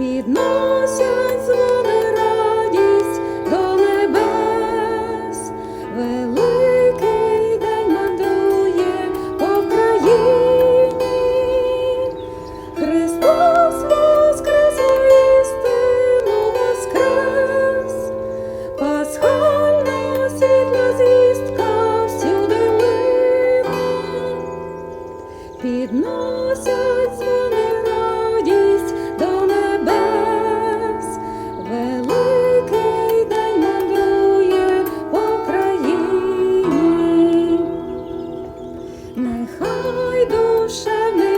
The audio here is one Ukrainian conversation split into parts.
підносять Нехай душа мирі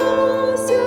anúncio.